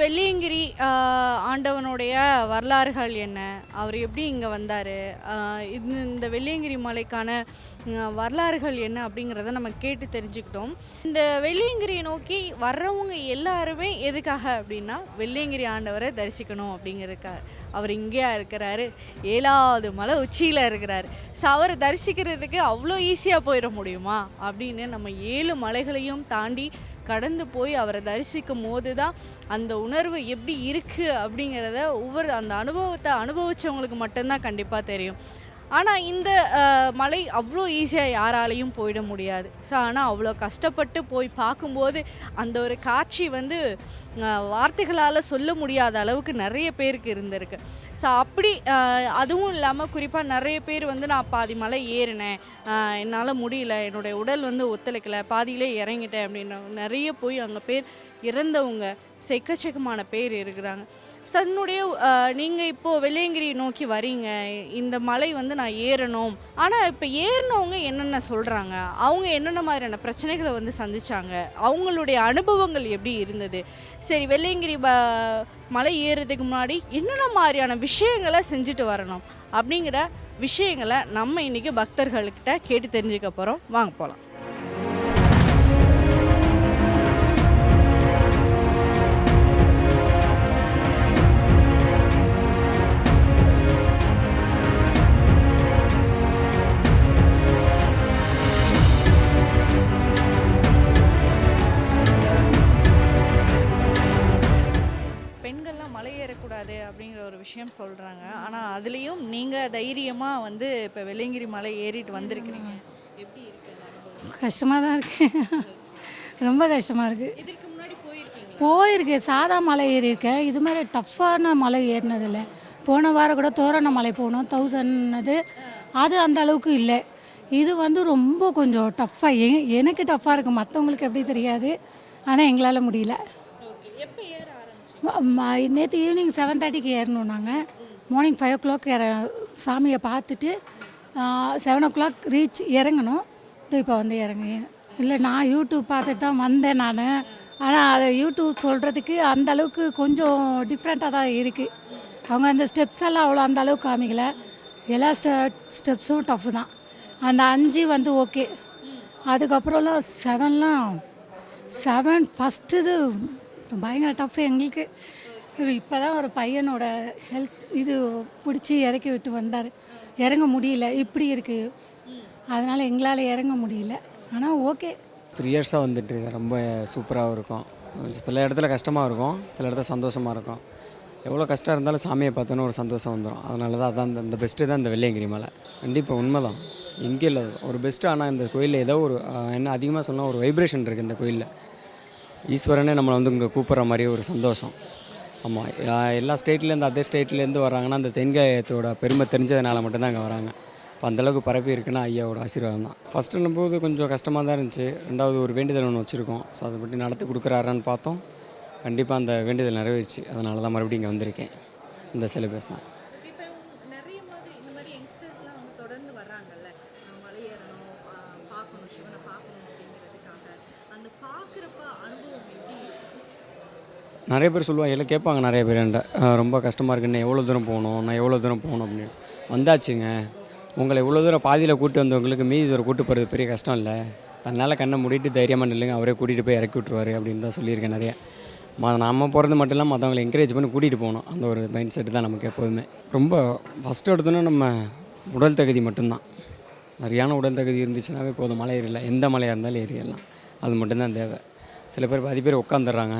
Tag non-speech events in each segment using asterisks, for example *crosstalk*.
வெள்ளியங்கிரி ஆண்டவனுடைய வரலாறுகள் என்ன? அவர் எப்படி இங்கே வந்தார்? இது இந்த வெள்ளியங்கிரி மலைக்கான வரலாறுகள் என்ன அப்படிங்கிறத நம்ம கேட்டு தெரிஞ்சுக்கிட்டோம். இந்த வெள்ளியங்கிரியை நோக்கி வர்றவங்க எல்லாருமே எதுக்காக அப்படின்னா வெள்ளியங்கிரி ஆண்டவரை தரிசிக்கணும் அப்படிங்கிறதுக்காக அவர் இங்கேயா இருக்கிறாரு. ஏழாவது மலை உச்சியில் இருக்கிறாரு. ஸோ அவரை தரிசிக்கிறதுக்கு அவ்வளோ ஈஸியாக போயிட முடியுமா? அப்படின்னு நம்ம ஏழு மலைகளையும் தாண்டி கடந்து போய் அவரை தரிசிக்கும் போது தான் அந்த உணர்வு எப்படி இருக்குது அப்படிங்கிறத ஒவ்வொரு அந்த அனுபவத்தை அனுபவிச்சவங்களுக்கு மட்டும்தான் கண்டிப்பாக தெரியும். ஆனால் இந்த மலை அவ்வளோ ஈஸியாக யாராலையும் போயிட முடியாது. ஸோ ஆனால் அவ்வளோ கஷ்டப்பட்டு போய் பார்க்கும்போது அந்த ஒரு காட்சி வந்து வார்த்தைகளால் சொல்ல முடியாத அளவுக்கு நிறைய பேருக்கு இருந்திருக்கு. ஸோ அப்படி அதுவும் இல்லாமல் குறிப்பாக நிறைய பேர் வந்து நான் பாதி மலை ஏறினேன். என்னால் முடியல. என்னுடைய உடல் வந்து ஒத்துழைக்கல. பாதியிலே இறங்கிட்டேன் அப்படின்னு நிறைய போய் அங்கே பேர் இறந்தவங்க செக்கச்சக்கமான பேர் இருக்கிறாங்க. தன்னுடைய நீங்கள் இப்போது வெள்ளையங்கிரி நோக்கி வரீங்க. இந்த மலை வந்து நான் ஏறணும். ஆனால் இப்போ ஏறினவங்க என்னென்ன சொல்கிறாங்க அவங்க என்னென்ன மாதிரியான பிரச்சனைகளை வந்து சந்திச்சாங்க? அவங்களுடைய அனுபவங்கள் எப்படி இருந்தது? சரி வெள்ளையங்கிரி ப மலை ஏறுறதுக்கு முன்னாடி என்னென்ன மாதிரியான விஷயங்களை செஞ்சுட்டு வரணும்? அப்படிங்கிற விஷயங்களை நம்ம இன்றைக்கி பக்தர்கள்கிட்ட கேட்டு தெரிஞ்சுக்க போகிறோம் வாங்க போகலாம் சொல்கிறாங்க ஆனால் அதுலேயும் நீங்கள் தைரியமாக வந்து இப்போ வெள்ளையங்கிரி மலை ஏறிட்டு வந்திருக்கிறீங்க. எப்படி இருக்கு? கஷ்டமாக தான் இருக்குது ரொம்ப கஷ்டமாக இருக்குது போயிருக்கேன் சாதா மலை ஏறியிருக்கேன் இது மாதிரி டஃப்பான மலை ஏறினதில்ல. போன வாரம் கூட தோரண மலை போனோம். தௌசண்ட்னது அது அந்த அளவுக்கு இல்லை. இது வந்து ரொம்ப கொஞ்சம் டஃப்பாக எனக்கு டஃப்பாக இருக்குது மற்றவங்களுக்கு எப்படி தெரியாது. ஆனால் எங்களால் முடியல ஓகே எப்போ ஏற ஆரம்பிச்சு நேற்று ஈவினிங் செவன் தேர்ட்டிக்கு ஏறணும் நாங்கள் மார்னிங் ஃபைவ் ஓ கிளாக் ஏற சாமியை பார்த்துட்டு செவன் ஓ கிளாக் ரீச் இறங்கணும். இப்போ வந்து இறங்க இல்லை நான் யூடியூப் பார்த்துட்டு தான் வந்தேன் நான். ஆனால் அதை யூடியூப் சொல்கிறதுக்கு அந்த அளவுக்கு கொஞ்சம் டிஃப்ரெண்ட்டாக தான் இருக்குது அவங்க அந்த ஸ்டெப்ஸ் எல்லாம் அவ்வளோ அந்த அளவுக்கு காமிக்கல. எல்லா ஸ்டெ ஸ்டெப்ஸும் டஃப் தான். அந்த அஞ்சு வந்து ஓகே அதுக்கப்புறம்லாம் செவன்லாம் செவன் ஃபஸ்ட்டு பயங்கர டஃப் எங்களுக்கு. இப்போ தான் ஒரு பையனோட ஹெல்த் இது பிடிச்சி இறக்கி விட்டு வந்தார். இறங்க முடியல இப்படி இருக்குது அதனால் எங்களால் இறங்க முடியல. ஆனால் ஓகே த்ரீ இயர்ஸாக வந்துட்டுருக்கேன் ரொம்ப சூப்பராகவும் இருக்கும். சில இடத்துல கஷ்டமாக இருக்கும் சில இடத்துல சந்தோஷமாக இருக்கும். எவ்வளோ கஷ்டம் இருந்தாலும் சாமியை பார்த்தோன்னு ஒரு சந்தோஷம் வந்துடும் அதனால தான் அதான் இந்த பெஸ்ட்டு தான் இந்த வெள்ளையங்கிரி மலை. கண்டிப்பாக உண்மை தான் எங்கே இல்லை. ஒரு பெஸ்ட்டு ஆனால் இந்த கோயிலில் ஏதோ ஒரு என்ன அதிகமாக சொன்னால் ஒரு வைப்ரேஷன் இருக்குது இந்த கோயிலில். ஈஸ்வரனே நம்மளை வந்து இங்கே கூப்பிட்ற மாதிரி ஒரு சந்தோஷம். ஆமாம் எல்லா ஸ்டேட்லேருந்து அதே ஸ்டேட்லேருந்து வராங்கன்னா அந்த தென்காயத்தோட பெருமை தெரிஞ்சதுனால மட்டும்தான் அங்கே வராங்க. இப்போ அந்தளவுக்கு பரப்பி இருக்குன்னா ஐயாவோட ஆசீர்வாதம் தான். ஃபஸ்ட்டு போது கொஞ்சம் கஷ்டமாக தான் இருந்துச்சு. ரெண்டாவது ஒரு வேண்டுதல் ஒன்று வச்சுருக்கோம். ஸோ அதை பற்றி நடத்தி கொடுக்குறாரான்னு பார்த்தோம். கண்டிப்பாக அந்த வேண்டுதல் நிறைவேறிச்சு. அதனால தான் மறுபடியும் இங்கே வந்திருக்கேன். இந்த சிலபஸ் தான் இப்போ நிறைய மாதிரி இந்த மாதிரி யங்ஸ்டர்ஸ்லாம் வந்து தொடர்ந்து வர்றாங்கல்ல அஹ் மலை ஏறணும் அஹ் பார்க்கணும் சிவனை பார்க்கணும் அப்படிங்கிறதுக்காக அந்த பார்க்குறப்ப அனுபவம் எப்படி இருக்கும் நிறைய பேர் சொல்லுவாங்க எல்லாம் கேட்பாங்க நிறைய பேர் என்கிட்ட. ரொம்ப கஷ்டமாக இருக்குன்னு எவ்வளோ தூரம் போகணும்? நான் எவ்வளோ தூரம் போகணும்? அப்படின்னு. வந்தாச்சுங்க. உங்களை இவ்வளோ தூரம் பாதியில் கூட்டு வந்தவங்களுக்கு மீதி தூரம் கூட்டு போகிறது பெரிய கஷ்டம் இல்லை. தன்னால் கண்ணை மூடிட்டு தைரியமாக நில்லுங்க. அவரே கூட்டிகிட்டு போய் இறக்கி விட்ருவாரு அப்படின்னு தான் சொல்லியிருக்கேன் நிறைய. ம நம்ம போகிறது மட்டும் இல்லாமல் மற்றவங்களை என்கரேஜ் பண்ணி கூட்டிகிட்டு போகணும். அந்த ஒரு மைண்ட் செட்டு தான் நமக்கு எப்போதுமே. ரொம்ப ஃபஸ்ட்டு எடுத்தோன்னே நம்ம உடல் தகுதி மட்டும்தான். சரியான உடல் தகுதி இருந்துச்சுனாவே போதும். மலை ஏறிடலாம் எந்த மலையாக இருந்தாலும் ஏறிடலாம். அது மட்டும்தான் தேவை. சில பேர் பாதி பேர் உட்காந்துடுறாங்க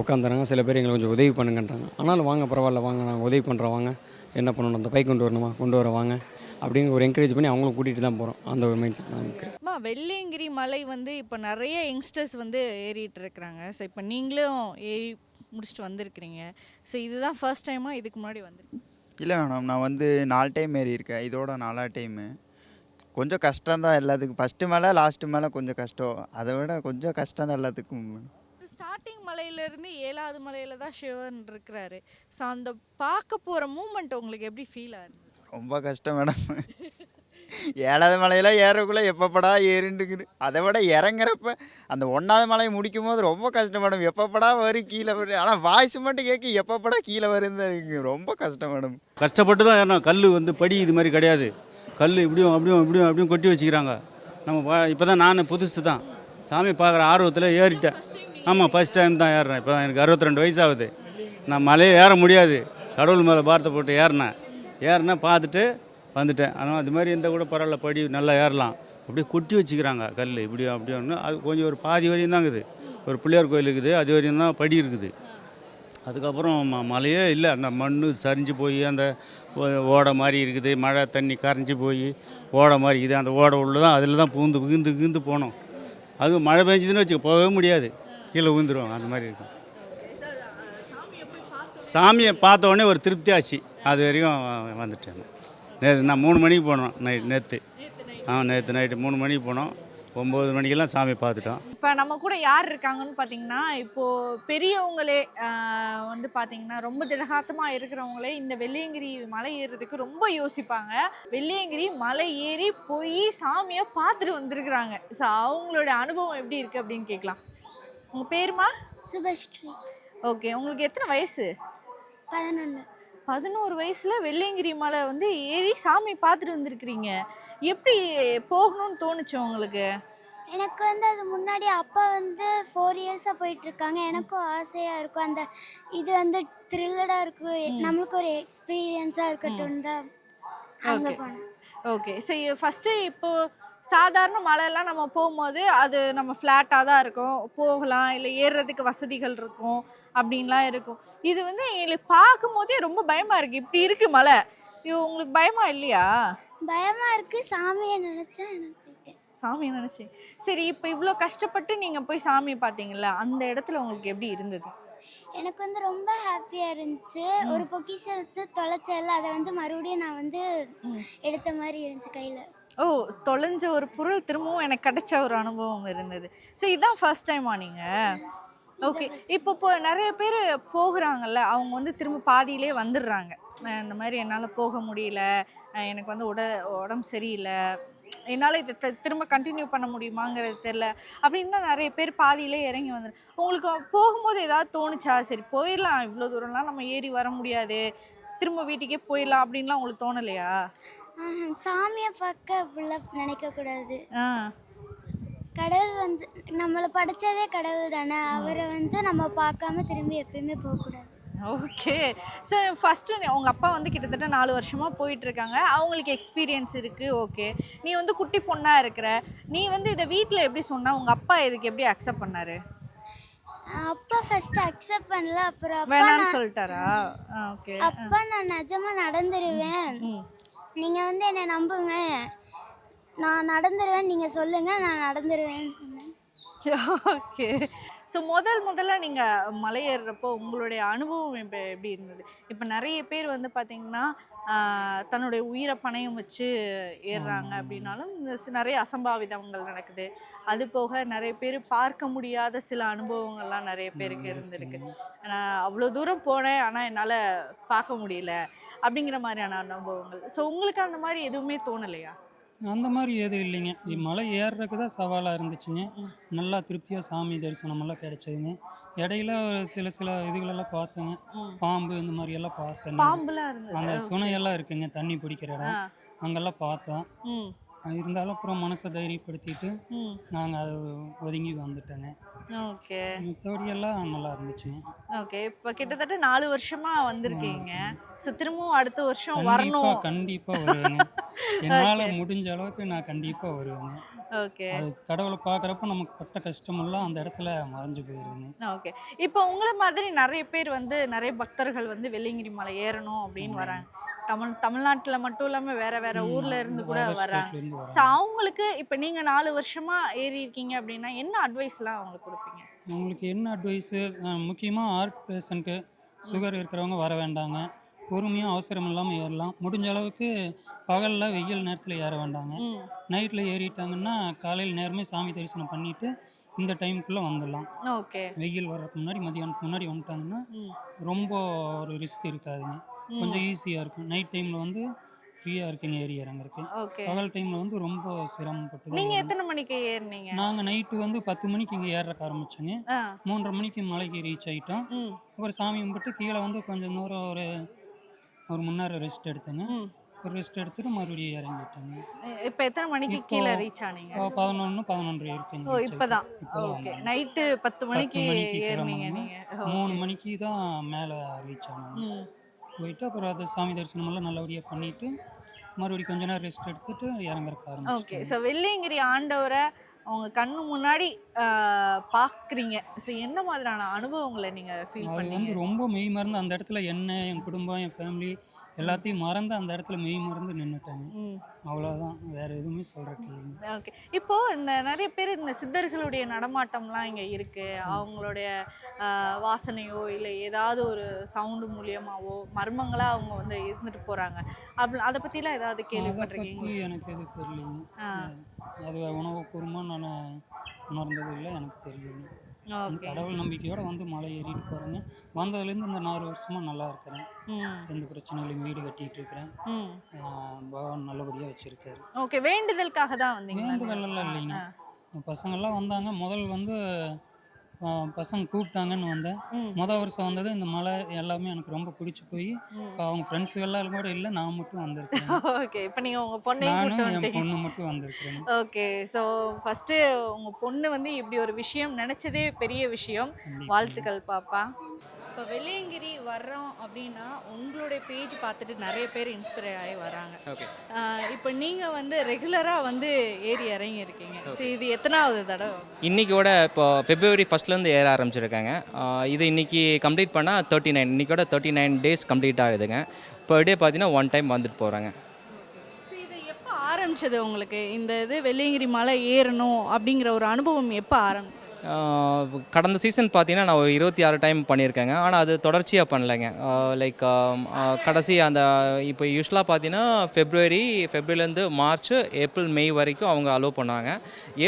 உட்காந்துறாங்க. சில பேர் எங்களுக்கு கொஞ்சம் உதவி பண்ணுங்கன்றாங்க. ஆனாலும் வாங்க பரவாயில்ல வாங்க நாங்கள் உதவி பண்ணுறோம் வாங்க. என்ன பண்ணணும் அந்த பைக் கொண்டு வரணுமா? கொண்டு வர வாங்க. அப்படின்னு ஒரு என்கரேஜ் பண்ணி அவங்களும் கூட்டிகிட்டு தான் போகிறோம் அந்த ஒரு மைண்ட் செட் தான் நமக்கு அம்மா வெள்ளையங்கிரி மலை வந்து இப்போ நிறைய யங்ஸ்டர்ஸ் வந்து ஏறிட்டு இருக்கிறாங்க. ஸோ இப்போ நீங்களும் ஏறி முடிச்சுட்டு வந்திருக்கிறீங்க. ஸோ இதுதான் ஃபர்ஸ்ட் டைமா இதுக்கு முன்னாடி வந்திருக்கீங்க? இல்லை மேடம் நான் வந்து நாலு டைம் ஏறி இருக்கேன் இதோட நாலா டைமு கொஞ்சம் கஷ்டம் தான் எல்லாத்துக்கும். ஃபஸ்ட்டு மேலே லாஸ்ட்டு மேலே கொஞ்சம் கஷ்டம். அதை விட கொஞ்சம் கஷ்டம் தான் எல்லாத்துக்கும் ஸ்டார்டிங் மலையிலேருந்து ஏழாவது மலையில தான் சிவன் இருக்கிறாரு. ஸோ அந்த பார்க்க போகிற மூமெண்ட் உங்களுக்கு எப்படி ஃபீல் ஆகுது ரொம்ப கஷ்டம் மேடம். ஏழாவது மலையில ஏறக்குள்ளே எப்பப்படா ஏறிண்டுக்குது அதை விட இறங்குறப்ப அந்த ஒன்றாவது மலையை முடிக்கும் போது ரொம்ப கஷ்டம் மேடம். எப்பப்படா வரும் கீழே வரும். ஆனால் வாய்ஸ் மட்டும் கேட்க எப்பப்படா கீழே வருன்னு இருக்கு. ரொம்ப கஷ்டம் மேடம். கஷ்டப்பட்டு தான் ஏறணும். கல் வந்து படி இது மாதிரி கிடையாது. கல் இப்படியும் அப்படியும் இப்படியும் அப்படியும் கொட்டி வச்சுக்கிறாங்க. நம்ம இப்போ தான் நான் புதுசு தான். சாமி பார்க்குற ஆர்வத்தில் ஏறிட்டேன். ஆமாம் ஃபஸ்ட் டைம் தான் ஏறினேன் இப்போ தான் எனக்கு அறுபத்தி ரெண்டு வயசாகுது. நான் மலையே ஏற முடியாது. கடவுள் மேலே பாரத்தை போட்டு ஏறினேன். ஏறினேன் பார்த்துட்டு வந்துட்டேன். ஆனால் அது மாதிரி இருந்தால் கூட பரவாயில்ல படி நல்லா ஏறலாம். அப்படியே கொட்டி வச்சுக்கிறாங்க கல் இப்படியும் ஒன்று அது கொஞ்சம் ஒரு பாதி வரையும் தான் இருக்குது. ஒரு பிள்ளையார் கோயில் இருக்குது. அது வரையும் தான் படி இருக்குது. அதுக்கப்புறம் ம இல்லை. அந்த மண் சரிஞ்சு போய் அந்த ஓ- ஓடை மாதிரி இருக்குது. மழை தண்ணி கரைஞ்சி போய் ஓடை மாதிரி இருக்குது. அந்த ஓடை உள்ள தான் அதில் தான் பூந்து புகுந்து புகுந்து போனோம். அது மழை பெஞ்சதுன்னு வச்சுக்க போகவே முடியாது. கீழே விழுந்துருவோம் அந்த மாதிரி இருக்கும். சாமியை பார்த்த உடனே ஒரு திருப்தி ஆச்சு. அது வரைக்கும் வந்துட்டேன். நேற்று நான் மூணு மணிக்கு போனோம் நைட் நேற்று ஆ நேற்று நைட்டு மூணு மணிக்கு போனோம். ஒம்பது மணிக்கெல்லாம் சாமி பார்த்துட்டோம். இப்போ நம்ம கூட யார் இருக்காங்கன்னு பார்த்தீங்கன்னா இப்போது பெரியவங்களே வந்து பார்த்தீங்கன்னா ரொம்ப திடகாத்தமாக இருக்கிறவங்களே இந்த வெள்ளியங்கிரி மலை ஏறுறதுக்கு ரொம்ப யோசிப்பாங்க. வெள்ளியங்கிரி மலை ஏறி போய் சாமியை பார்த்துட்டு வந்திருக்கிறாங்க. ஸோ அவங்களோட அனுபவம் எப்படி இருக்குது அப்படின்னு கேட்கலாம். உங்கள் பேருமா? சுபஸ்ரீ. ஓகே உங்களுக்கு எத்தனை வயசு? பதினொன்று பதினோரு வயசில் வெள்ளியங்கிரி மலை வந்து ஏறி சாமி பார்த்துட்டு வந்திருக்கிறீங்க. எப்படி போகணும்னு தோணுச்சு உங்களுக்கு? எனக்கு வந்து அது முன்னாடி அப்பா வந்து ஃபோர் இயர்ஸாக போயிட்டுருக்காங்க. எனக்கும் ஆசையாக இருக்கும். அந்த இது வந்து த்ரில்லடாக இருக்கும். நம்மளுக்கு ஒரு எக்ஸ்பீரியன்ஸாக இருக்கட்டும் தான். அங்கே. போனேன். ஓகே சரி ஃபஸ்ட்டு இப்போ சாதாரண மலையெல்லாம் நம்ம போகும்போது அது நம்ம ஃப்ளாட்டாக தான் இருக்கும். போகலாம் இல்லை ஏறுறதுக்கு வசதிகள் இருக்கும் அப்படின்லாம் இருக்கும். இது வந்து எங்களுக்கு பார்க்கும் போதே ரொம்ப பயமாக இருக்குது இப்படி இருக்குது மலை இது உங்களுக்கு பயமா இல்லையா? பயமாக இருக்குது சாமியை நினச்சா எனக்கு போயிட்டேன் சாமி நினச்சி. சரி இப்போ இவ்வளோ கஷ்டப்பட்டு நீங்கள் போய் சாமியை பார்த்தீங்கல்ல அந்த இடத்துல உங்களுக்கு எப்படி இருந்தது? எனக்கு வந்து ரொம்ப ஹாப்பியாக இருந்துச்சு. ஒரு பொக்கிஷன் எடுத்து தொலைச்சல அதை வந்து மறுபடியும் நான் வந்து. எடுத்த மாதிரி இருந்துச்சு கையில். ஓ தொலைஞ்ச ஒரு பொருள் திரும்பவும் எனக்கு கிடைச்ச ஒரு அனுபவம் இருந்தது. ஸோ இதுதான் ஃபர்ஸ்ட் டைமா நீங்கள் ஓகே இப்போ இப்போ நிறைய பேர் போகிறாங்கல்ல அவங்க வந்து திரும்ப பாதியிலே வந்துடுறாங்க. இந்த மாதிரி என்னால் போக முடியல. எனக்கு வந்து உட உடம்பு சரியில்லை. என்னால் இதை திரும்ப கண்டினியூ பண்ண முடியுமாங்கிறது தெரில அப்படின்னு தான் நிறைய பேர் பாதியிலே இறங்கி வந்துரு. உங்களுக்கு போகும்போது ஏதாவது தோணுச்சா? சரி போயிடலாம். இவ்வளோ தூரம்லாம் நம்ம ஏறி வர முடியாது. திரும்ப வீட்டுக்கே போயிடலாம் அப்படின்லாம் உங்களுக்கு தோணலையா? சாமியை பார்க்க அப்படிலாம் நினைக்கக்கூடாது. கடவுள் வந்து நம்மளை படைச்சதே கடவுள் தானே அவரை வந்து நம்ம பார்க்காம திரும்பி எப்பயுமே போகக்கூடாது. ஓகே. சார் ஃபஸ்ட்டு உங்கள் அப்பா வந்து கிட்டத்தட்ட நாலு வருஷமாக போயிட்டு இருக்காங்க அவங்களுக்கு எக்ஸ்பீரியன்ஸ் இருக்குது ஓகே. நீ வந்து குட்டி பொண்ணாக இருக்கிற நீ வந்து இதை வீட்டில் எப்படி சொன்னா உங்கள் அப்பா இதுக்கு எப்படி அக்செப்ட் பண்ணாரு? அப்பா ஃபர்ஸ்ட் அக்செப்ட் பண்ணல அப்புறம் அப்பா வேணாம்னு சொல்லிட்டாரா? ஓகே. அப்பா நான் நிஜமா நடந்துருவேன். நீங்கள் வந்து என்னை நம்புங்க. நான் நடந்துருவேன் நீங்கள் சொல்லுங்கள் நான் நடந்துருவேன் ஓகே *laughs* ஸோ முதல் முதல்ல நீங்கள் மலை ஏறுறப்போ உங்களுடைய அனுபவம் இப்போ எப்படி இருந்தது? இப்போ நிறைய பேர் வந்து பார்த்தீங்கன்னா தன்னுடைய உயிரை பணயம் வச்சு ஏறுறாங்க அப்படின்னாலும் நிறைய அசம்பாவிதங்கள் நடக்குது. அது போக நிறைய பேர் பார்க்க முடியாத சில அனுபவங்கள்லாம் நிறைய பேருக்கு இருந்திருக்கு. நான் அவ்வளோ தூரம் போனேன் ஆனால் என்னால் பார்க்க முடியல அப்படிங்கிற மாதிரியான அனுபவங்கள். ஸோ உங்களுக்கு அந்த மாதிரி எதுவுமே தோணலையா? அந்த மாதிரி எதுவும் இல்லைங்க. இது மலை ஏறுறதுக்கு தான் சவாலாக இருந்துச்சுங்க. நல்லா திருப்தியாக சாமி தரிசனமெல்லாம் கிடைச்சதுங்க. இடையில சில சில இதுகளெல்லாம் பார்த்தேங்க. பாம்பு இந்த மாதிரி எல்லாம் பாம்புலாம் அந்த சுனையெல்லாம் இருக்குங்க. தண்ணி பிடிக்கிற இடம். அங்கெல்லாம் பார்த்தோம் அது இருந்தாலும் அப்புறம் மனசை தைரியப்படுத்திட்டு நாங்கள் அதை ஒதுங்கி வந்துட்டோங்க. ஓகே. மித்தபடி எல்லாம் நல்லா இருந்துச்சுங்க. ஓகே. இப்போ கிட்டத்தட்ட நாலு வருஷமா வந்திருக்கீங்க. ஸோ திரும்பவும் அடுத்த வருஷம் வரணும். கண்டிப்பாக வருவேங்க. *laughs* என்னால் முடிஞ்ச அளவுக்கு நான் கண்டிப்பாக வருவேங்க. ஓகே. அது கடவுளை பார்க்குறப்ப நமக்கு பட்ட கஷ்டமெல்லாம் அந்த இடத்துல மறைஞ்சு போயிடுதுங்க ஓகே. இப்போ உங்களை மாதிரி நிறைய பேர் வந்து நிறைய பக்தர்கள் வந்து வெள்ளியங்கிரி மலை ஏறணும் அப்படின்னு வராங்க. தமிழ் தமிழ்நாட்டில் மட்டும் இல்லாமல் வேற வேற ஊர்ல இருந்து கூட இருந்து ஸோ அவங்களுக்கு இப்போ நீங்க நாலு வருஷமா ஏறி இருக்கீங்க அப்படின்னா என்ன அட்வைஸ்லாம் அவங்களுக்கு கொடுப்பீங்க? அவங்களுக்கு என்ன அட்வைஸு முக்கியமாக ஹார்ட் பேஷண்ட்டு சுகர் இருக்கிறவங்க வர வேண்டாங்க. பொறுமையாக அவசரம் இல்லாமல் ஏறலாம். முடிஞ்ச அளவுக்கு பகலில் வெயில் நேரத்தில் ஏற வேண்டாங்க. நைட்டில் ஏறிட்டாங்கன்னா காலையில் நேரமே சாமி தரிசனம் பண்ணிவிட்டு இந்த டைமுக்குள்ளே வந்துடலாம். ஓகே. வெயில் வர்றதுக்கு முன்னாடி மதியானத்துக்கு முன்னாடி வந்துட்டாங்கன்னா. ரொம்ப ஒரு ரிஸ்க் இருக்காதுங்க. கொஞ்சம் ஈஸியாக இருக்கும். நைட் டைமில் வந்து ஃப்ரீயாக இருக்குங்க ஏறி இறங்குறதுக்கு. ஓகே. பகல் டைமில் வந்து ரொம்ப சிரமப்பட்டு தான் நீங்க ஏறணும். எத்தனை மணிக்கு ஏறுனீங்க? நாங்கள் நைட்டு வந்து பத்து மணிக்கு இங்கே ஏறக்க ஆரம்பிச்சோங்க. மூன்றரை மணிக்கு மலைக்கு ரீச் ஆகிட்டோம் அப்புறம் சாமி கும்பிட்டு கீழே வந்து கொஞ்சம் தூரம் ஒரு ஒரு நேரம் ரெஸ்ட் எடுத்தேங்க. ஒரு ரெஸ்ட் எடுத்துட்டு மறுபடியும் இறங்கிட்டேங்க. இப்போ எத்தனை மணிக்கு கீழே ரீச் ஆனீங்க? பதினொன்று பதினொன்றரை இருக்குங்க ஓ இப்பதான். ஓகே. நைட்டு பத்து மணிக்கு ஏறுனீங்க கிளம்பணும். நீங்க. மூணு மணிக்கு தான் மேலே ரீச் ஆனோம் ம். போயிட்டு அப்புறம் அது சாமி தரிசனம் எல்லாம் நல்லபடியாக பண்ணிட்டு மறுபடியும் கொஞ்ச நேரம் ரெஸ்ட் எடுத்துட்டு இறங்குறக்க ஓகே ஸோ வெள்ளியங்கிரி ஆண்டவரை அவங்க கண்ணு முன்னாடி பார்க்குறீங்க. ஸோ என்ன மாதிரியான அனுபவங்களை நீங்கள் ஃபீல் அது வந்து ரொம்ப மெய் மறந்து அந்த இடத்துல என்ன என் குடும்பம் என் ஃபேமிலி எல்லாத்தையும் மறந்து அந்த இடத்துல மெய் மறந்து நின்றுட்டாங்க அவ்வளோதான் வேற எதுவுமே சொல்கிறக்கு இல்லைங்க. ஓகே. இப்போ இந்த நிறைய பேர் இந்த சித்தர்களுடைய நடமாட்டம்லாம் இங்கே இருக்கு. அவங்களுடைய வாசனையோ இல்லை ஏதாவது ஒரு சவுண்டு மூலியமாவோ மர்மங்களா அவங்க வந்து இருந்துட்டு போறாங்க. அப்படி அதை பத்திலாம் ஏதாவது கேள்விப்பட்டிருக்கீங்க எனக்கு எது தெரியலைங்க. ஆ. அது உணவுபூர்வமாக நான் உணர்ந்தது இல்லை எனக்கு ஓகே. கடவுள் நம்பிக்கையோட வந்து மலை ஏறிட்டு போகிறேங்க வந்ததுலேருந்து இந்த நாலு வருஷமாக நல்லா இருக்கிறேன். எந்த பிரச்சனையிலும் வீடு கட்டிகிட்டு இருக்கிறேன். பகவான் நல்லபடியாக வச்சுருக்காரு. ஓகே வேண்டுதலுக்காக தான் வந்தீங்களா? வேண்டுதல்? எல்லாம் இல்லைங்க. பசங்கள்லாம் வந்தாங்க. முதல் வந்து பசங்க கூப்பிட்டாங்கன்னு வந்தேன். மொதல் வருஷம் வந்தது இந்த மலை எல்லாமே எனக்கு ரொம்ப பிடிச்சி போய் இப்போ அவங்க ஃப்ரெண்ட்ஸ் எல்லாம் கூட இல்லை நான் மட்டும் வந்திருக்கேன் ஓகே *laughs* இப்போ நீங்கள் உங்கள் பொண்ணையும் நானும் என் பொண்ணு மட்டும் வந்திருக்கிறேன். ஓகே ஸோ ஃபஸ்ட்டு உங்கள் பொண்ணு வந்து இப்படி ஒரு விஷயம் நினச்சதே பெரிய விஷயம். வாழ்த்துக்கள் பாப்பா. இப்போ வெள்ளையங்கிரி வர்றோம் அப்படின்னா உங்களுடைய பேஜ் பார்த்துட்டு நிறைய பேர் இன்ஸ்பயர் ஆகி வராங்க. இப்போ நீங்கள் வந்து ரெகுலராக வந்து ஏறி இறங்கி இருக்கீங்க ஸோ இது எத்தனாவது தடவை? இன்னைக்கோட இப்போ ஃபெப்ரவரி ஃபஸ்ட்லேருந்து ஏற ஆரம்பிச்சிருக்காங்க. இது இன்னைக்கு கம்ப்ளீட் பண்ணால் தேர்ட்டி நைன் இன்னைக்கோட தேர்ட்டி நைன் டேஸ் கம்ப்ளீட் ஆகுதுங்க. Per டே பார்த்தீங்கன்னா ஒன் டைம் வந்துட்டு போகிறாங்க ஸோ இது எப்போ ஆரம்பிச்சது உங்களுக்கு? இந்த இது வெள்ளையங்கிரி மலை ஏறணும் அப்படிங்கிற ஒரு அனுபவம் எப்போ ஆரம்பிச்சது? கடந்த சீசன் பார்த்தீங்கன்னா நான் ஒரு இருபத்தி ஆறு டைம் பண்ணியிருக்கேங்க. ஆனால் அது தொடர்ச்சியாக பண்ணலைங்க. லைக் கடைசி அந்த இப்போ யூஸ்வலாக பார்த்தீங்கன்னா ஃபெப்ரவரி ஃபெப்ரவரிலேருந்து மார்ச் ஏப்ரல் மே வரைக்கும் அவங்க அலோவ் பண்ணுவாங்க.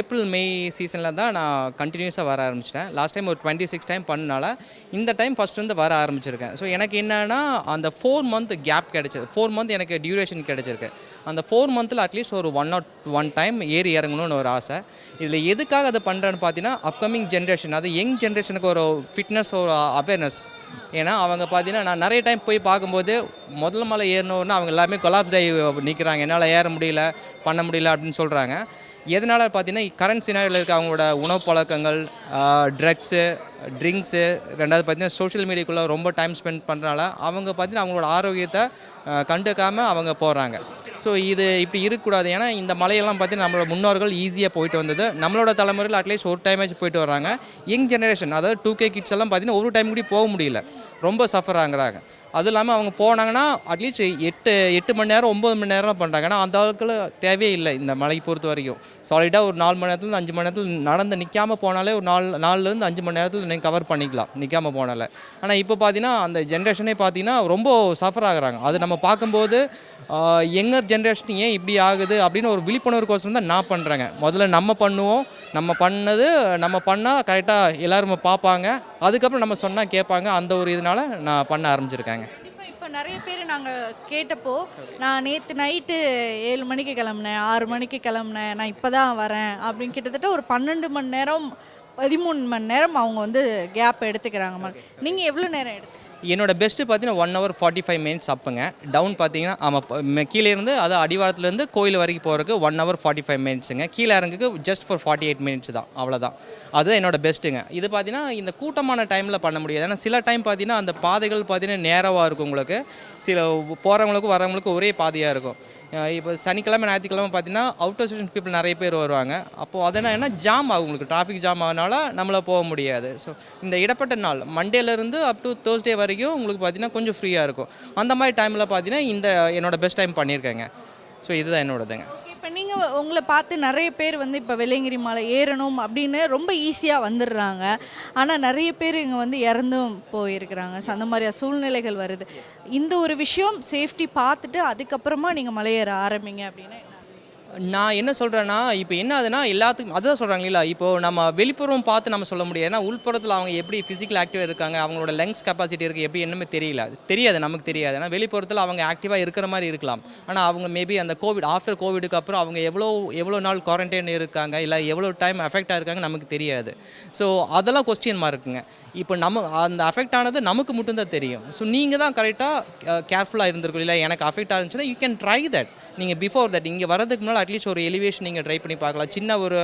ஏப்ரல் மே சீசனில் தான் நான் கண்டினியூஸாக வர ஆரம்பிச்சிட்டேன். லாஸ்ட் டைம் ஒரு டுவெண்ட்டி சிக்ஸ் டைம் பண்ணனால இந்த டைம் ஃபஸ்ட்டு வர ஆரம்பிச்சிருக்கேன். ஸோ எனக்கு என்னென்னா அந்த ஃபோர் மந்த் கேப் கிடச்சிது. ஃபோர் மந்த் எனக்கு டியூரேஷன் கிடச்சிருக்கு. அந்த ஃபோர் மந்தில் அட்லீஸ்ட் ஒரு ஒன் நாட் ஒன் டைம் ஏறி இறங்கணும்னு ஒரு ஆசை. இதில் எதுக்காக அதை பண்ணுறேன்னு பார்த்தீங்கன்னா அப்கமிங் ஜென்ரேஷன் அது யங் ஜென்ரேஷனுக்கு ஒரு ஃபிட்னஸ் ஒரு அவேர்னஸ் ஏன்னா அவங்க பார்த்தீங்கன்னா நான் நிறைய டைம் போய் பார்க்கும்போது முதல்ல மலை ஏறணுன்னா அவங்க எல்லாமே கொலாப்ஸ் ஆகி நிற்கிறாங்க என்னால் ஏற முடியல பண்ண முடியல அப்படின்னு சொல்கிறாங்க எதனால் பார்த்தீங்கன்னா கரண்ட் சினாரியில் இருக்க அவங்களோட உணவு பழக்கங்கள் ட்ரக்ஸு ட்ரிங்க்ஸு ரெண்டாவது பார்த்தீங்கன்னா சோஷியல் மீடியாக்குள்ளே ரொம்ப டைம் ஸ்பெண்ட் பண்ணுறனால அவங்க பார்த்தீங்கன்னா அவங்களோட ஆரோக்கியத்தை கண்டுக்காமல் அவங்க போகிறாங்க ஸோ இது இப்படி இருக்கக்கூடாது. ஏன்னா இந்த மலையெல்லாம் பார்த்தீங்கன்னா நம்மளோட முன்னோர்கள் ஈஸியாக போயிட்டு வந்தது. நம்மளோட தலைமுறையில் அட்லீஸ்ட் ஒரு டைமாச்சும் போயிட்டு வராங்க யங் ஜெனரேஷன் அதாவது டூ கே கிட்ஸ் எல்லாம் பார்த்தீங்கன்னா ஒரு டைம் கூட போக முடியல. ரொம்ப சஃபர் ஆகுறாங்க. அதுவும் இல்லாமல் அவங்க போனாங்கன்னா அட்லீஸ்ட் எட்டு எட்டு மணி நேரம் ஒம்பது மணி நேரம் பண்ணுறாங்க ஆனால் அந்த அளவுக்கு தேவையே இல்லை இந்த மலையை பொறுத்த வரைக்கும். சாலிடாக ஒரு நாலு மணி நேரத்துலேருந்து அஞ்சு மணி நேரத்தில் நடந்து நிற்காமல் போனாலே ஒரு நாலு நாலுலேருந்து அஞ்சு மணி நேரத்தில் நீங்கள் கவர் பண்ணிக்கலாம். நிற்காமல் போனால. ஆனால் இப்போ பார்த்தீங்கன்னா அந்த ஜென்ரேஷனே பார்த்தீங்கன்னா ரொம்ப சஃபர் ஆகுறாங்க. அது நம்ம பார்க்கும்போது யங்கர் ஜென்ரேஷன் ஏன் இப்படி ஆகுது அப்படின்னு ஒரு விழிப்புணர்வுக்கோசரம் தான் நான் பண்ணுறேங்க முதல்ல நம்ம பண்ணுவோம். நம்ம பண்ணது நம்ம பண்ணால் கரெக்டாக எல்லோரும் பார்ப்பாங்க. அதுக்கப்புறம் நம்ம சொன்னால் கேட்பாங்க. அந்த ஒரு இதனால நான் பண்ண ஆரம்பிச்சிருக்கேங்க. இப்போ நிறைய பேர் நாங்கள் கேட்டப்போ நான் நேற்று நைட்டு ஏழு மணிக்கு கிளம்புனேன் ஆறு மணிக்கு கிளம்புனேன் நான் இப்போ தான் வரேன் அப்படின்னு கிட்டத்தட்ட ஒரு பன்னெண்டு மணி நேரம் பதிமூணு மணி நேரம் அவங்க வந்து கேப் எடுத்துக்கிறாங்க. நீங்கள் எவ்வளோ நேரம் எடுத்து என்னோட பெஸ்ட்டு பார்த்தீங்கன்னா one hour forty five minutes அப்புங்க down பார்த்தீங்கன்னா ஆமாம் கீழே இருந்து அது அடிவாரத்துலேருந்து கோயில் வரைக்கும் போகிறதுக்கு ஒன் ஹவர் ஃபார்ட்டி ஃபைவ் மினிட்ஸுங்க கீழே இறங்குக்கு just for forty eight minutes தான் அவ்வளோதான் அதுதான் என்னோட பெஸ்ட்டுங்க இது பார்த்தீங்கன்னா இந்த கூட்டமான டைமில் பண்ண முடியாது. ஏன்னா சில டைம் பார்த்தீங்கன்னா அந்த பாதைகள் பார்த்தீங்கன்னா நேரவாக இருக்கும் உங்களுக்கு. சில போகிறவங்களுக்கும் வரவங்களுக்கும் ஒரே பாதையாக இருக்கும். இப்போ சனிக்கிழமை ஞாயிற்றுக்கிழமை பார்த்தீங்கன்னா அவுட் ஆஃப் ஸ்டேஷன் பீப்புள் நிறைய பேர் வருவாங்க. அப்போது அதனால் என்ன ஜாம் ஆகும் உங்களுக்கு. டிராஃபிக் ஜாம் ஆகனால நம்மளால் போக முடியாது. ஸோ இந்த இடப்பட்ட நாள் மண்டேலேருந்து அப் டு தேர்ஸ்டே வரைக்கும் உங்களுக்கு பார்த்தீங்கன்னா கொஞ்சம் ஃப்ரீயாக இருக்கும். அந்த மாதிரி டைமில் பார்த்தீங்கன்னா இந்த என்னோடய பெஸ்ட் டைம் பண்ணியிருக்கேங்க. ஸோ இதுதான் என்னோடதுங்க. இப்போ நீங்கள் உங்களை பார்த்து நிறைய பேர் வந்து இப்போ வெள்ளையங்கிரி மலை ஏறணும் அப்படின்னு ரொம்ப ஈஸியாக வந்துடுறாங்க. ஆனால் நிறைய பேர் இங்கே வந்து இறந்தும் போயிருக்கிறாங்க. ஸோ அந்த மாதிரியா சூழ்நிலைகள் வருது. இந்த ஒரு விஷயம் சேஃப்டி பார்த்துட்டு அதுக்கப்புறமா நீங்கள் மலையேற ஆரம்பிங்க அப்படின்னு நான் என்ன சொல்கிறேன்னா இப்போ என்ன ஆகுதுன்னா எல்லாத்துக்கும் அதுதான் சொல்கிறாங்க இல்லையா? இப்போ நம்ம வெளிப்புறம் பார்த்து நம்ம சொல்ல முடியாது. ஏன்னா உள்புறத்தில் அவங்க எப்படி ஃபிசிக்கல் ஆக்டிவாக இருக்காங்க அவங்களோட லங்ஸ் கெப்பாசிட்டி இருக்குது எப்படி என்னமே தெரியல. தெரியாது நமக்கு தெரியாது. ஏன்னா வெளிப்புறத்தில் அவங்க ஆக்டிவாக இருக்கிற மாதிரி இருக்கலாம். ஆனால் அவங்க மேபி அந்த கோவிட் ஆஃப்டர் கோவிடுக்கு அப்புறம் அவங்க எவ்வளோ எவ்வளோ நாள் குவாரண்டைன் இருக்காங்க இல்லை எவ்வளோ டைம் அஃபெக்ட் ஆகிருக்காங்க நமக்கு தெரியாது. ஸோ அதெல்லாம் கொஸ்டின் மார்க்குங்க இப்போ நம்ம அந்த அஃபெக்ட் ஆனது நமக்கு மட்டும்தான் தெரியும். ஸோ நீங்கள் தான் கரெக்டாக கேர்ஃபுல்லாக இருந்திருக்கும் இல்லை எனக்கு அஃபெக்ட் ஆயிருந்துச்சுன்னா யூ கேன் ட்ரை தட் நீங்கள் பிஃபோர் தட் இங்கே வரதுக்கு முன்னால் அட்லீஸ்ட் ஒரு எலிவேஷன் நீங்கள் ட்ரை பண்ணி பார்க்கலாம். சின்ன ஒரு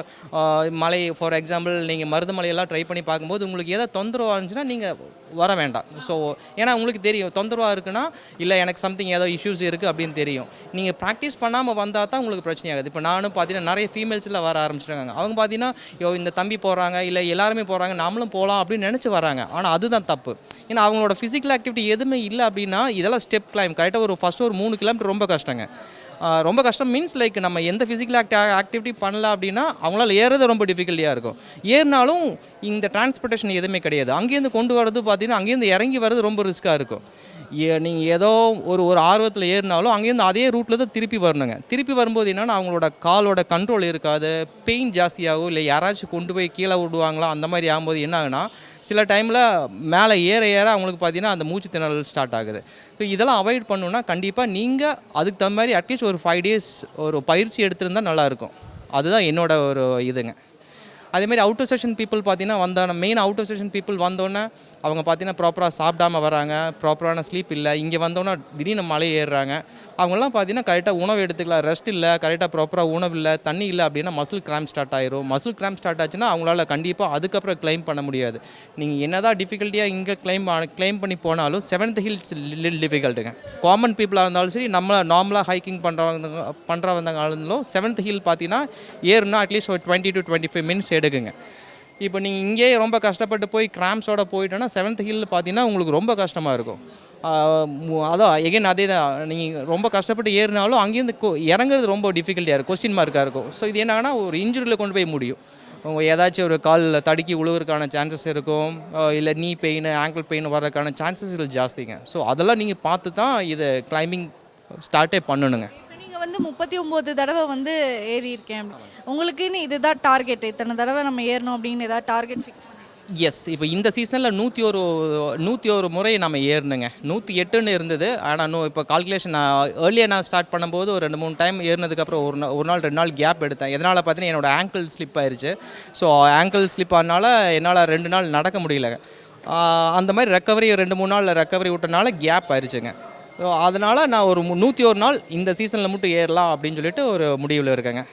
மலை ஃபார் எக்ஸாம்பிள் நீங்கள் மருதமலையெல்லாம் ட்ரை பண்ணி பார்க்கும்போது உங்களுக்கு எதாவது தொந்தரவாக இருந்துச்சுன்னா நீங்கள் வர வேண்டாம். ஸோ ஏன்னா உங்களுக்கு தெரியும் தொந்தரவாக இருக்குன்னா இல்லை எனக்கு சம்திங் ஏதோ இஷ்யூஸ் இருக்குது அப்படின்னு தெரியும். நீங்கள் ப்ராக்டிஸ் பண்ணாமல் வந்தால் தான் உங்களுக்கு பிரச்சனை ஆகுது. இப்போ நானும் பார்த்தீங்கன்னா நிறைய ஃபீமேல்ஸில் வர ஆரம்பிச்சிருக்காங்க. அவங்க பார்த்தீங்கன்னா யோ இந்த தம்பி போகிறாங்க இல்லை எல்லாருமே போகிறாங்க நாமளும் போகலாம் அப்படின்னு நினச்சி வராங்க. ஆனால் அதுதான் தப்பு. ஏன்னா அவங்களோட ஃபிசிக்கல் ஆக்டிவிட்டி எதுவுமே இல்லை அப்படின்னா இதெல்லாம் ஸ்டெப் கிளைம் கரெக்டாக ஒரு ஃபஸ்ட்டு ஒரு மூணு கிலோமீட்டர் ரொம்ப கஷ்டங்க. ரொம்ப கஷ்டம். மீன்ஸ் லைக் நம்ம எந்த ஃபிசிக்கல் ஆக்டி ஆக்டிவிட்டி பண்ணல அப்படின்னா அவங்களால ஏறது ரொம்ப டிஃபிகல்ட்டியாக இருக்கும். ஏறினாலும் இந்த டிரான்ஸ்போர்ட்டேஷன் எதுவுமே கிடையாது. அங்கேருந்து கொண்டு வரது பார்த்தீங்கன்னா அங்கேருந்து இறங்கி வர்றது ரொம்ப ரிஸ்க்காக இருக்கும். ஏ நீங்கள் ஏதோ ஒரு ஒரு ஆர்வத்தில் ஏறினாலும் அங்கேருந்து அதே ரூட்டில் தான் திருப்பி வரணுங்க. திருப்பி வரும்போது என்னென்னா அவங்களோட காலோட கண்ட்ரோல் இருக்காது. பெயின் ஜாஸ்தியாகும். இல்லை யாராச்சும் கொண்டு போய் கீழே விடுவாங்களா அந்த மாதிரி ஆகும்போது என்ன ஆகுனா சில டைமில் மேலே ஏற ஏற அவங்களுக்கு பார்த்தீங்கன்னா அந்த மூச்சு திணறல் ஸ்டார்ட் ஆகுது. ஸோ இதெல்லாம் அவாய்ட் பண்ணணுன்னா கண்டிப்பாக நீங்கள் அதுக்கு தகுந்த மாதிரி அட்லீஸ்ட் ஒரு ஃபைவ் டேஸ் ஒரு பயிற்சி எடுத்திருந்தா நல்லாயிருக்கும் அதுதான் என்னோட ஒரு இதுங்க. அதேமாதிரி அவுட்டர் செஷன் பீப்புள் பார்த்தீங்கன்னா வந்தான மெயின் அவுட்டர் செஷன் பீப்புள் வந்தோன்னே அவங்க பார்த்தீங்கன்னா ப்ராப்பராக சாப்பிடாம வராங்க ப்ராப்பரான ஸ்லீப் இல்லை. இங்கே வந்தோன்னே திடீர்னு மலை ஏறுறாங்க. அவங்கெல்லாம் பார்த்தீங்கன்னா கரெக்டாக உணவு எடுத்துக்கலாம். ரெஸ்ட் இல்லை கரெக்டாக ப்ராப்பராக உணவு இல்லை தண்ணி இல்லை அப்படின்னா மசில் கிராம் ஸ்டார்ட் ஆயிரும். மசில் கிராம் ஸ்டார்ட் ஆச்சுன்னா அவங்களால கண்டிப்பாக அதுக்கப்புறம் க்ளைம் பண்ண முடியாது. நீங்கள் என்னதான் டிஃபிகல்ட்டியாக இங்கே க்ளைம் கிளைம் பண்ணி போனாலும் செவன்த் ஹில்ஸ் லில் டிஃபிகல்ட்டுங்க காமன் பீப்புளாக இருந்தாலும் சரி நம்ம நார்மலாக ஹைக்கிங் பண்ணுறவங்க பண்ணுறவங்க இருந்தாலும் செவன்த் ஹில் பார்த்தீங்கன்னா ஏறுனா அட்லீஸ்ட் ஒரு twenty to twenty five minutes எடுக்குங்க. இப்போ நீங்கள் இங்கேயே ரொம்ப கஷ்டப்பட்டு போய் கிராம்ஸோட போயிட்டோன்னா செவன்த் ஹில் பார்த்தீங்கன்னா உங்களுக்கு ரொம்ப கஷ்டமாக இருக்கும். அதான் எகைன் அதே தான் நீங்கள் ரொம்ப கஷ்டப்பட்டு ஏறினாலும் அங்கேருந்து கொ- இறங்குறது ரொம்ப டிஃபிகல்ட்டியாக இருக்கும். கொஸ்டின் மார்க்காக இருக்கும். ஸோ இது என்னன்னா ஒரு இன்ஜுரியில் கொண்டு போய் முடியும். உங்கள் ஏதாச்சும் ஒரு காலில் தடுக்கி உழுவுறதுக்கான சான்சஸ் இருக்கும். இல்லை நீ பெயின் ஆங்கிள் பெயின் வர்றதுக்கான சான்சஸ் ஜாஸ்திங்க. ஸோ அதெல்லாம் நீங்கள் பார்த்து தான் இதை கிளைம்பிங் ஸ்டார்ட்டே பண்ணணுங்க. நீங்கள் வந்து முப்பத்தி ஒம்பது தடவை வந்து ஏறி இருக்கேன் உங்களுக்குன்னு இதுதான் டார்கெட் இத்தனை தடவை நம்ம ஏறணும் அப்படின்னு ஏதாவது டார்கெட் ஃபிக்ஸ் எஸ் இப்போ இந்த சீசனில் நூற்றி ஒரு நூற்றி ஒரு முறை நம்ம ஏறினுங்க நூற்றி எட்டுன்னு இருந்தது ஆனால் நூ இப்போ கால்குலேஷன் நான் ஏர்லியாக நான் ஸ்டார்ட் பண்ணும்போது ஒரு ரெண்டு மூணு டைம் ஏறினதுக்கப்புறம் ஒரு நாள் ஒரு நாள் ரெண்டு நாள் கேப் எடுத்தேன். எதனால் பார்த்தீங்கன்னா என்னோட ஆங்கிள் ஸ்லிப் ஆயிடுச்சு ஸோ ஆங்கிள் ஸ்லிப் ஆனால என்னால் ரெண்டு நாள் நடக்க முடியல. அந்த மாதிரி ரெக்கவரி ரெண்டு மூணு நாள் ரெக்கவரி விட்டனால கேப் ஆயிடுச்சுங்க ஸோ அதனால் நான் ஒரு நூற்றி ஒரு நாள் இந்த சீசனில் மட்டும் ஏறலாம் அப்படின்னு சொல்லிட்டு ஒரு முடிவில் இருக்கேங்க.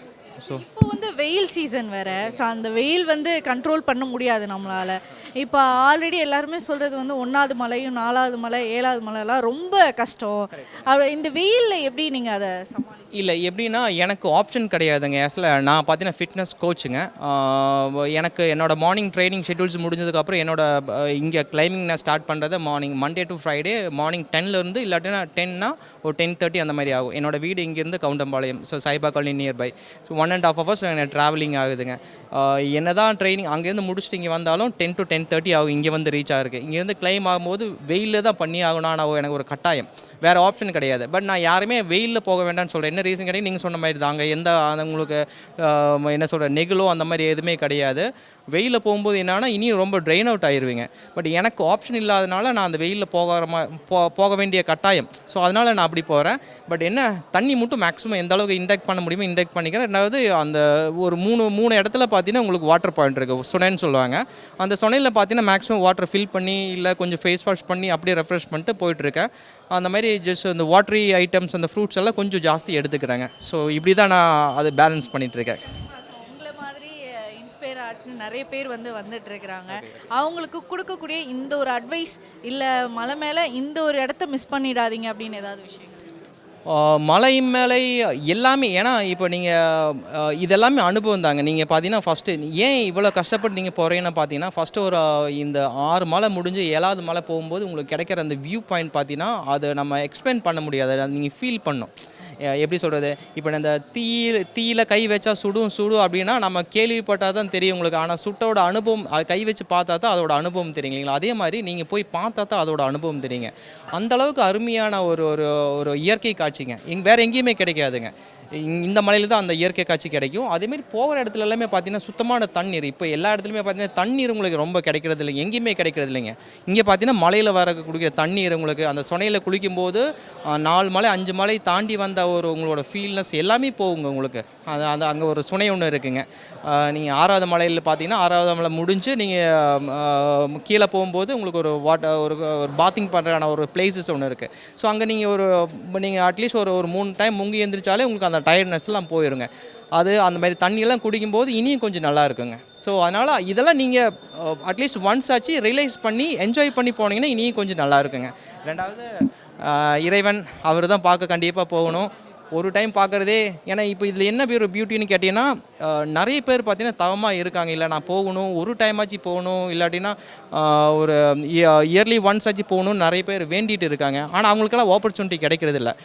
ஸோ இப்போ வந்து வெயில் சீசன் வேற. ஸோ அந்த வெயில் வந்து கண்ட்ரோல் பண்ண முடியாது நம்மளால. இப்போ ஆல்ரெடி எல்லாருமே சொல்றது வந்து ஒன்றாவது மலையும் நாலாவது மலை ஏழாவது மலைலாம் ரொம்ப கஷ்டம். இந்த வெயிலில் எப்படி நீங்கள் அதை சமாளி இல்லை எப்படின்னா எனக்கு ஆப்ஷன் கிடையாதுங்க. ஆக்சுவலாக நான் பார்த்தீங்கன்னா ஃபிட்னஸ் கோச்சுங்க எனக்கு என்னோடய மார்னிங் ட்ரைனிங் ஷெட்யூல்ஸ் முடிஞ்சதுக்கப்புறம் என்னோடய இங்கே கிளைம்பிங் நான் ஸ்டார்ட் பண்ணுறது morning Monday to Friday morning டென்லேருந்து இல்லாட்டினா டென்னா ஒரு டென் தேர்ட்டி அந்த மாதிரி ஆகும். என்னோட வீடு இங்கேருந்து Goundampalayam. So சைபா colony nearby so one and half hours எனக்கு ட்ராவலிங் ஆகுதுங்க. என்ன தான் ட்ரைனிங் அங்கேருந்து முடிச்சுட்டு இங்கே வந்தாலும் டென் டு டென் தேர்ட்டி ஆகும். இங்கே வந்து ரீச் ஆகிருக்கு இங்கேருந்து கிளைம் ஆகும்போது வெயிலில் தான் பண்ணி ஆகணும். ஆனால் எனக்கு ஒரு கட்டாயம். வேறு ஆப்ஷன் கிடையாது. பட் நான் யாருமே வெயிலில் போக வேண்டாம்னு சொல்கிறேன் என்ன ரீசன் கிடையாது நீங்கள் சொன்ன மாதிரி தாங்க. எந்த அந்த உங்களுக்கு என்ன சொல்கிற நெகிலோ அந்த மாதிரி எதுவுமே கிடையாது. வெயிலில் போகும்போது என்னன்னா இனியும் ரொம்ப ட்ரெயின் அவுட் ஆயிருவீங்க. பட் எனக்கு ஆப்ஷன் இல்லாதனால நான் அந்த வெயிலில் போகிற மா போ போக வேண்டிய கட்டாயம். ஸோ அதனால் நான் அப்படி போகிறேன் பட் என்ன தண்ணி மட்டும் மேக்ஸிமம் எந்த அளவுக்கு இன்டெக்ட் பண்ண முடியுமோ இன்டெக்ட் பண்ணிக்கிறேன். ரெண்டாவது அந்த ஒரு மூணு மூணு இடத்துல பார்த்தீங்கன்னா உங்களுக்கு வாட்டர் பாயிண்ட் இருக்குது சுனைன்னு சொல்லுவாங்க. அந்த சுனையில் பார்த்தீங்கன்னா மேக்ஸிமம் வாட்டர் ஃபில் பண்ணி இல்லை கொஞ்சம் ஃபேஸ் வாஷ் பண்ணி அப்படியே ரெஃப்ரெஷ் பண்ணிட்டு போயிட்டுருக்கேன். அந்த மாதிரி ஜஸ்ட் அந்த வாட்டரி ஐட்டம்ஸ் அந்த ஃப்ரூட்ஸ் எல்லாம் கொஞ்சம் ஜாஸ்தி எடுத்துக்கிறேங்க. ஸோ இப்படி தான் நான் அதை பேலன்ஸ் பண்ணிகிட்ருக்கேன் உங்களை மாதிரி இன்ஸ்பயர் ஆட்டு நிறைய பேர் வந்து வந்துட்டு இருக்கிறாங்க அவங்களுக்கு கொடுக்கக்கூடிய இந்த ஒரு அட்வைஸ் இல்லை மலை மேலே இந்த ஒரு இடத்த மிஸ் பண்ணிடாதீங்க அப்படின்னு ஏதாவது ஆஹ் மலை மேலே எல்லாமே ஏன்னா இப்போ நீங்கள் இதெல்லாமே அனுபவம் தாங்க. நீங்கள் பார்த்தீங்கன்னா ஃபஸ்ட்டு ஏன் இவ்வளோ கஷ்டப்பட்டு நீங்கள் போகிறீங்கன்னு பார்த்தீங்கன்னா ஃபஸ்ட்டு ஒரு இந்த ஆறு மலை முடிஞ்சு ஏழாவது மலை போகும்போது உங்களுக்கு கிடைக்கிற அந்த வியூ பாயிண்ட் பார்த்தீங்கன்னா அதை நம்ம எக்ஸ்பிளைன் பண்ண முடியாது. அதை நீங்கள் ஃபீல் பண்ணும் எப்படி சொல்கிறது இப்போ இந்த தீயில் தீயில் கை வச்சா சுடும் சுடும் அப்படின்னா நம்ம கேள்விப்பட்டால் தான் தெரியும் உங்களுக்கு. ஆனால் சுட்டோட அனுபவம் அது கை வச்சு பார்த்தா தான் அதோட அனுபவம் தெரியும் இல்லைங்களா? அதே மாதிரி நீங்கள் போய் பார்த்தா தான் அதோட அனுபவம் தெரியுங்க. அந்த அளவுக்கு அருமையான ஒரு ஒரு ஒரு இயற்கை காட்சிங்க. எங் வேறு எங்கேயுமே கிடைக்காதுங்க. இந்த மலையில் தான் அந்த இயற்கை காட்சி கிடைக்கும். அதேமாரி போகிற இடத்துல எல்லாமே பார்த்தீங்கன்னா சுத்தமான தண்ணீர். இப்போ எல்லா இடத்துலையுமே பார்த்தீங்கன்னா தண்ணீர் உங்களுக்கு ரொம்ப கிடைக்கிறது இல்லை எங்கேயுமே கிடைக்கிறது இல்லைங்க இங்கே பார்த்தீங்கன்னா மலையில் வர குடிக்கிற தண்ணீர் உங்களுக்கு அந்த சுனையில் குளிக்கும்போது நாலு மலை அஞ்சு மலை தாண்டி வந்த ஒரு உங்களோட ஃபீல்னஸ் எல்லாமே போகுங்க உங்களுக்கு. அது அந்த அங்கே ஒரு சுனை ஒன்று இருக்குங்க. நீங்கள் ஆறாவது மலையில் பார்த்தீங்கன்னா ஆறாவது மலை முடிஞ்சு நீங்கள் கீழே போகும்போது உங்களுக்கு ஒரு வாட்டர் ஒரு ஒரு பாத்திங் பண்ணுறான ஒரு பிளேசஸ் ஒன்று இருக்குது ஸோ அங்கே நீங்கள் ஒரு நீங்கள் அட்லீஸ்ட் ஒரு ஒரு மூணு டைம் முங்கி எந்திரிச்சாலே உங்களுக்கு அந்த டயர்ட்னஸ்லாம் போயிருங்க. அது அந்த மாதிரி தண்ணியெல்லாம் குடிக்கும்போது இனியும் கொஞ்சம் நல்லா இருக்குங்க. ஸோ அதனால் இதெல்லாம் நீங்கள் அட்லீஸ்ட் ஒன்ஸ் ஆச்சு ரியலைஸ் பண்ணி என்ஜாய் பண்ணி போனீங்கன்னா இனியும் கொஞ்சம் நல்லா இருக்குங்க. ரெண்டாவது இறைவன் அவர் தான் பார்க்க கண்டிப்பாக போகணும். ஒரு டைம் பார்க்குறதே ஏன்னா இப்போ இதில் என்ன பேர் பியூட்டின்னு கேட்டிங்கன்னா நிறைய பேர் பார்த்தீங்கன்னா தவமாக இருக்காங்க. இல்லை நான் போகணும் ஒரு டைம் ஆச்சு போகணும் இல்லாட்டினா ஒரு இயர்லி ஒன்ஸ் ஆச்சு போகணும்னு நிறைய பேர் வேண்டிகிட்டு இருக்காங்க. ஆனால் அவங்களுக்கெல்லாம் ஆப்பர்ச்சுனிட்டி கிடைக்கிறது இல்லை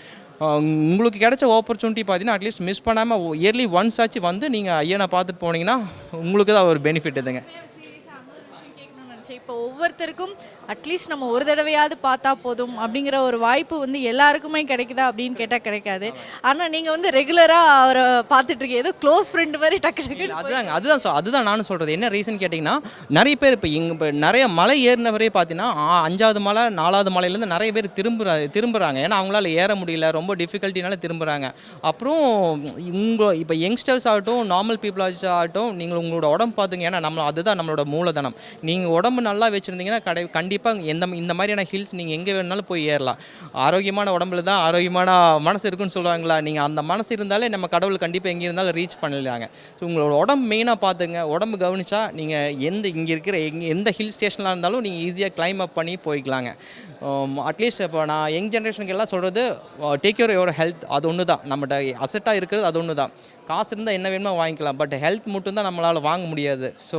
உங்களுக்கு கிடைச்ச ஆப்பர்ச்சுனிட்டி பார்த்தீங்கன்னா அட்லீஸ்ட் மிஸ் பண்ணாமல் இயர்லி ஒன்ஸ் ஆச்சு வந்து நீங்கள் ஐயனை பார்த்துட்டு போனீங்கன்னா உங்களுக்கு தான் ஒரு பெனிஃபிட் இதுங்க. நினச்சேன் இப்போ ஒவ்வொருத்தருக்கும் அட்லீஸ்ட் நம்ம ஒரு தடவையாவது பார்த்தா போதும் அப்படிங்கிற ஒரு வாய்ப்பு வந்து எல்லாருக்குமே கிடைக்குதா அப்படின்னு கேட்டால் கிடைக்காது. ஆனால் நீங்கள் வந்து ரெகுலராக அவரை பார்த்துட்டு இருக்கீங்க. ஏதோ க்ளோஸ் ஃப்ரெண்டு மாதிரி டக்கு டக்கு அதுதாங்க அதுதான் சொ- அதுதான் நானும் சொல்கிறது என்ன ரீசன் கேட்டிங்கன்னா நிறைய பேர் இப்போ இங்கே இப்போ நிறைய மலை ஏறினவரே பார்த்தீங்கன்னா அஞ்சாவது மலை நாலாவது மலையிலேருந்து நிறைய பேர் திரும்புற திரும்புகிறாங்க ஏன்னா அவங்களால ஏற முடியல ரொம்ப டிஃபிகல்ட்டினால திரும்புகிறாங்க அப்புறம் உங்கள் இப்போ யங்ஸ்டர்ஸ் ஆகட்டும் நார்மல் பீப்புளாஸ் ஆகட்டும் நீங்கள் உங்களோட உடம்பு பார்த்துங்க. ஏன்னா நம்ம அதுதான் நம்மளோட மூலதனம். நீங்கள் உடம்பு நல்லா வச்சுருந்தீங்கன்னா கடை கண்டிப்பாக எந்த இந்த மாதிரியான ஹில்ஸ் நீங்கள் எங்கே வேணுனாலும் போய் ஏறலாம். ஆரோக்கியமான உடம்புல தான் ஆரோக்கியமான மனசு இருக்குன்னு சொல்லுவாங்களா நீங்கள் அந்த மனசு இருந்தாலே நம்ம கடவுள் கண்டிப்பாக எங்கே இருந்தாலும் ரீச் பண்ணலாங்க ஸோ உங்களோட உடம்பு மெயினாக பார்த்துங்க. உடம்பு கவனிச்சா நீங்கள் எந்த இங்கே இருக்கிற எங் எந்த ஹில் ஸ்டேஷனாக இருந்தாலும் நீங்கள் ஈஸியாக கிளைம் அப் பண்ணி போய்க்கலாங்க. Um, அட்லீஸ்ட் இப்போ நான் யங் ஜென்ரேஷனுக்கு எல்லாம் சொல்கிறது டேக் யூர் யுவர் ஹெல்த் அது ஒன்று தான் நம்மகிட்ட அசட்டாக இருக்கிறது அது ஒன்று தான் காசு இருந்தால் என்ன வேணுமோ வாங்கிக்கலாம். பட் ஹெல்த் மட்டும் தான் நம்மளால் வாங்க முடியாது. ஸோ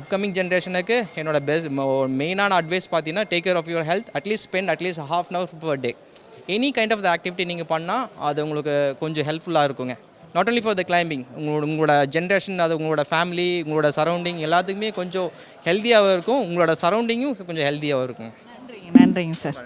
அப்கமிங் ஜென்ரேஷனுக்கு என்னோட பெஸ்ட் மெயினான அட்வைஸ் பார்த்தீங்கன்னா take care of your health at least spend at least half an hour per day any kind of the activity நீங்கள் பண்ணால் அது உங்களுக்கு கொஞ்சம் ஹெல்ப்ஃபுல்லாக இருக்குங்க. Not only for the climbing உங்களோட உங்களோட ஜென்ரேஷன் அது உங்களோட ஃபேமிலி உங்களோட சரௌண்டிங் எல்லாத்துக்குமே கொஞ்சம் ஹெல்த்தியாகவும் இருக்கும். உங்களோட சரௌண்டிங்கும் கொஞ்சம் ஹெல்த்தியாகவும் இருக்கும். நன்றிங்க நன்றிங்க சார்